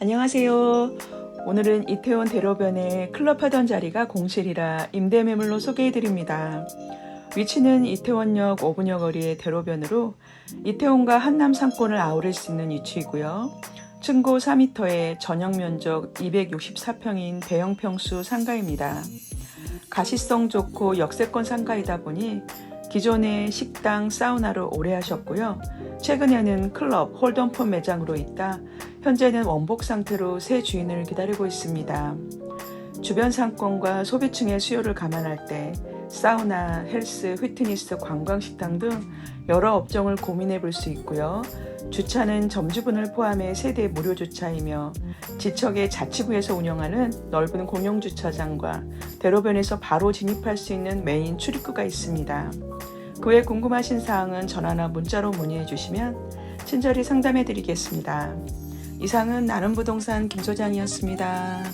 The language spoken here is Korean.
안녕하세요. 오늘은 이태원 대로변에 클럽 하던 자리가 공실이라 임대 매물로 소개해 드립니다. 위치는 이태원역 5분여 거리의 대로변으로 이태원과 한남 상권을 아우를 수 있는 위치이고요. 층고 4m에 전용 면적 264평인 대형 평수 상가입니다. 가시성 좋고 역세권 상가이다 보니 기존에 식당, 사우나를 오래 하셨고요. 최근에는 클럽, 홀덤폰 매장으로 있다 현재는 원복 상태로 새 주인을 기다리고 있습니다. 주변 상권과 소비층의 수요를 감안할 때 사우나, 헬스, 휘트니스, 관광식당 등 여러 업종을 고민해 볼 수 있고요. 주차는 점주분을 포함해 세대 무료 주차이며 지척의 자치구에서 운영하는 넓은 공용 주차장과 대로변에서 바로 진입할 수 있는 메인 출입구가 있습니다. 그 외 궁금하신 사항은 전화나 문자로 문의해 주시면 친절히 상담해 드리겠습니다. 이상은 나눔부동산 김 소장이었습니다.